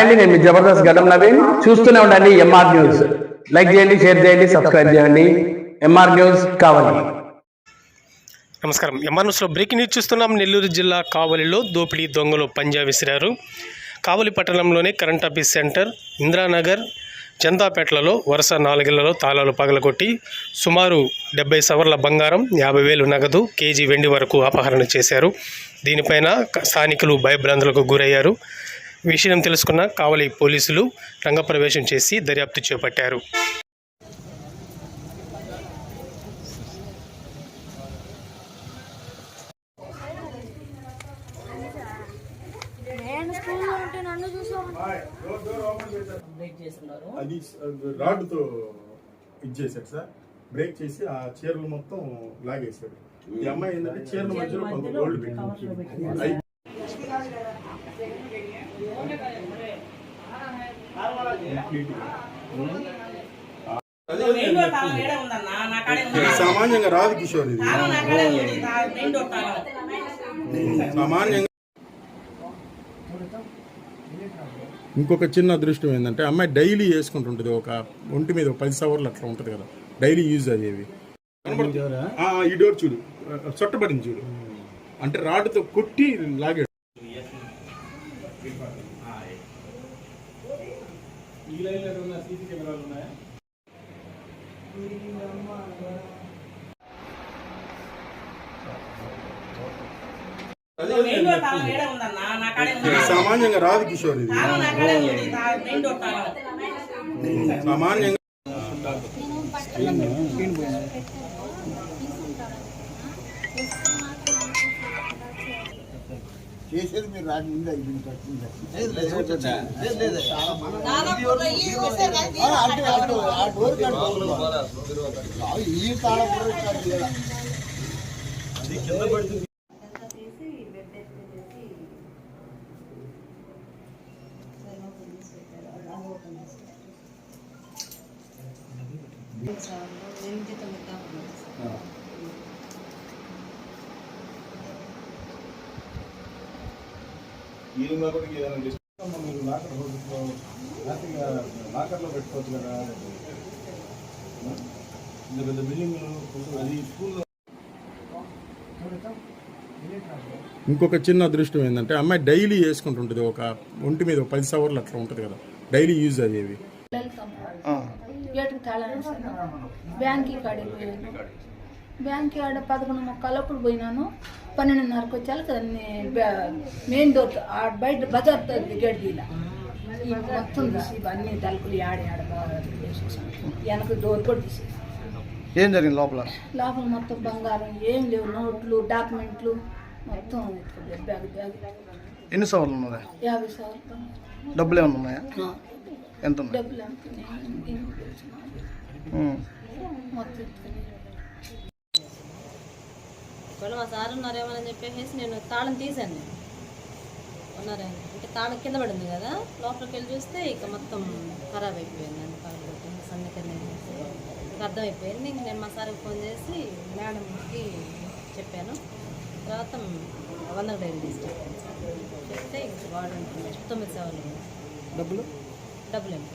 అండి నేను జబర్దస్త్ గడ్డం నవీన్. చూస్తూనే ఉండండి ఎంఆర్ న్యూస్ లైక్ చేయండి షేర్ చేయండి సబ్స్క్రైబ్ చేయండి. MR news Kavali. నమస్కారం. ఎంఆర్ న్యూస్లో బ్రేకింగ్ న్యూస్ చూస్తున్నాం. నెల్లూరు జిల్లా కావలిలో దోపిడీ దొంగలు పంజా విసిరారు. కావలి పట్టణంలోని కరెంట్ ఆఫీస్ సెంటర్ ఇందిరానగర్ జనతాపేటలలో వరుస నాలుగేళ్ళలో తాళాలు పగలగొట్టి సుమారు డెబ్బై సవర్ల బంగారం యాభై వేలు నగదు కేజీ వెండి వరకు అపహరణ చేశారు. దీనిపైన స్థానికులు భయభ్రాంతులకు గురయ్యారు. విషయం తెలుసుకున్న కావలి పోలీసులు రంగప్రవేశం చేసి దర్యాప్తు చేపట్టారు. అది రాడ్తో ఇది చేశాడు సార్. బ్రేక్ చేసి ఆ చీరలు మొత్తం లాగేశాడు. ఈ అమ్మాయి ఏంటంటే చీరల మధ్యలో కొంత గోల్డ్ పెట్టింది అయి- కంప్లీట్గా. మెయిన్ డోర్ తాళం ఏడే ఉందన్నా నా కాడే ఉంది ఇది సామాన్యంగా రాదు కిషోర్ ఇది. సామాన్యంగా ఇంకొక చిన్న అదృష్టం ఏంటంటే అమ్మాయి డైలీ వేసుకుంటుంటుంది. ఒక ఒంటి మీద పది సవర్లు అట్లా ఉంటుంది కదా. డైలీ యూజ్ అయ్యేవి. ఈ డోర్ చూడు. చుట్టబడింది చూడు. అంటే రాడ్తో కొట్టి లాగాడు మెయిన్ డోర్ తాళం ఏడే ఉందన్నా? నా కాడే ఉంది ఇది సామాన్యంగా రాదు కిషోర్ ఇది. తాళం నా చేసేది మీరు రాక ముందు ఐదు నిమిషాలు అంటే అటు ఆ. డోర్ కాదు ఈ తాళం కూడా కాదు లేదా. లాకర్లో పెట్టుకోవచ్చు కదా. ఇంత పెద్ద బిల్డింగ్ అది స్కూల్లో ఇంకొక చిన్న అదృష్టం ఏంటంటే అమ్మాయి డైలీ వేసుకుంటుంటుంది. ఒక ఒంటి మీద ఒక పది సవర్లు అట్లా ఉంటుంది కదా. డైలీ యూజ్ అయ్యేవి బ్యాంక్కి ఆడ పదకొండు మొక్కలప్పుడు పోయినాను. పన్నెండున్నరకు దాన్ని బ్యా- మెయిన్ డోర్ బయట బజార్ గేట్ తీలా మొత్తం తీసి అన్ని తలుపులు ఆడి ఆడ వెనక డోర్ కూడా తీసేసి ఏం జరిగింది లోపల? లోపల మొత్తం బంగారం ఏం లేవు. నోట్లు డాక్యుమెంట్లు మొత్తం ఎత్తుకోలేదు బ్యాగ్ బ్యాగ్ ఎన్ని సవర్లు ఉన్నాయి యాభై సార్లు. డబ్బులు ఏమైనా ఉన్నాయా? ఎంత డబ్బులు. ఉమ్. మొత్తం ఒకవేళ మా సార్ ఉన్నారేమని చెప్పేసి నేను తాళం తీశాను నేను. ఉన్నారేమో అంటే తాళం కింద పడింది కదా లోపలికి వెళ్ళి చూస్తే ఇక మొత్తం ఖరాబ్ అయిపోయింది అండి పగలగొట్టి సన్నకింద ఇక అర్థమైపోయింది. ఇంక నేను మా సార్కి ఫోన్ చేసి మేడంకి చెప్పాను. తర్వాత వందల డైరీ తీసుకెళ్ళాను చెప్తే ఇంక వాడు తొమ్మిది సేవలు. డబ్బులు? డబ్బులు ఏమి